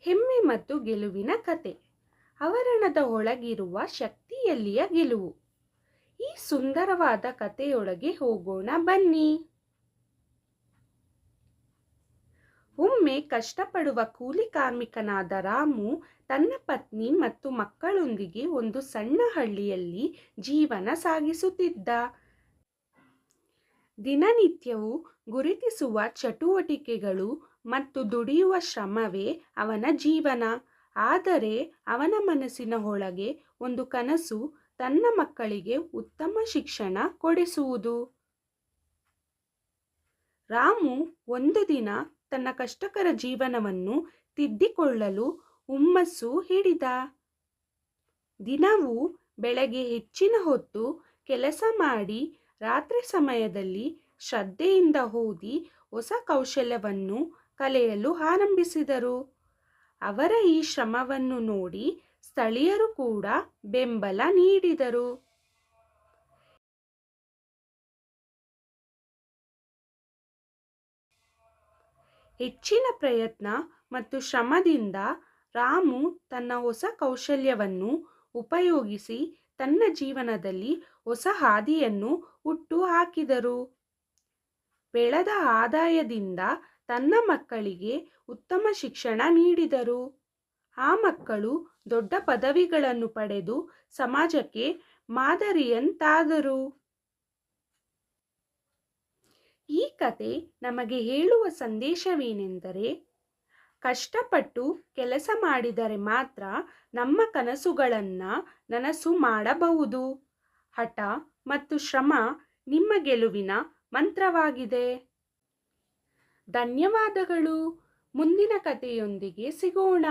ಹೆಮ್ಮೆ ಮತ್ತು ಗೆಲುವಿನ ಕತೆ. ಆವರಣದ ಒಳಗಿರುವ ಶಕ್ತಿಯಲ್ಲಿಯ ಗೆಲುವು. ಈ ಸುಂದರವಾದ ಕಥೆಯೊಳಗೆ ಹೋಗೋಣ ಬನ್ನಿ. ಒಮ್ಮೆ ಕಷ್ಟಪಡುವ ಕೂಲಿ ಕಾರ್ಮಿಕನಾದ ರಾಮು ತನ್ನ ಪತ್ನಿ ಮತ್ತು ಮಕ್ಕಳೊಂದಿಗೆ ಒಂದು ಸಣ್ಣ ಹಳ್ಳಿಯಲ್ಲಿ ಜೀವನ ಸಾಗಿಸುತ್ತಿದ್ದ. ದಿನನಿತ್ಯವೂ ಗುರುತಿಸುವ ಚಟುವಟಿಕೆಗಳು ಮತ್ತು ದುಡಿಯುವ ಶ್ರಮವೇ ಅವನ ಜೀವನ. ಆದರೆ ಅವನ ಮನಸ್ಸಿನ ಒಳಗೆ ಒಂದು ಕನಸು ತನ್ನ ಮಕ್ಕಳಿಗೆ ಉತ್ತಮ ಶಿಕ್ಷಣ ಕೊಡಿಸುವುದು. ರಾಮು ಒಂದು ದಿನ ತನ್ನ ಕಷ್ಟಕರ ಜೀವನವನ್ನು ತಿದ್ದಿಕೊಳ್ಳಲು ಹುಮ್ಮಸ್ಸು ಹಿಡಿದ. ದಿನವೂ ಬೆಳಗ್ಗೆ ಹೆಚ್ಚಿನ ಹೊತ್ತು ಕೆಲಸ ಮಾಡಿ ರಾತ್ರಿ ಸಮಯದಲ್ಲಿ ಶ್ರದ್ಧೆಯಿಂದ ಓದಿ ಹೊಸ ಕೌಶಲ್ಯವನ್ನು ಕಲಿಯಲು ಆರಂಭಿಸಿದರು. ಅವರ ಈ ಶ್ರಮವನ್ನು ನೋಡಿ ಸ್ಥಳೀಯರು ಕೂಡ ಬೆಂಬಲ ನೀಡಿದರು. ಹೆಚ್ಚಿನ ಪ್ರಯತ್ನ ಮತ್ತು ಶ್ರಮದಿಂದ ರಾಮು ತನ್ನ ಹೊಸ ಕೌಶಲ್ಯವನ್ನು ಉಪಯೋಗಿಸಿ ತನ್ನ ಜೀವನದಲ್ಲಿ ಹೊಸ ಹಾದಿಯನ್ನು ಹುಟ್ಟು ಹಾಕಿದರು. ಬೆಳೆದ ಆದಾಯದಿಂದ ತನ್ನ ಮಕ್ಕಳಿಗೆ ಉತ್ತಮ ಶಿಕ್ಷಣ ನೀಡಿದರು. ಆ ಮಕ್ಕಳು ದೊಡ್ಡ ಪದವಿಗಳನ್ನು ಪಡೆದು ಸಮಾಜಕ್ಕೆ ಮಾದರಿಯಂತಾದರು. ಈ ಕತೆ ನಮಗೆ ಹೇಳುವ ಸಂದೇಶವೇನೆಂದರೆ ಕಷ್ಟಪಟ್ಟು ಕೆಲಸ ಮಾಡಿದರೆ ಮಾತ್ರ ನಮ್ಮ ಕನಸುಗಳನ್ನು ನನಸು ಮಾಡಬಹುದು. ಹಠ ಮತ್ತು ಶ್ರಮ ನಿಮ್ಮ ಗೆಲುವಿನ ಮಂತ್ರವಾಗಿದೆ. ಧನ್ಯವಾದಗಳು. ಮುಂದಿನ ಕಥೆಯೊಂದಿಗೆ ಸಿಗೋಣ.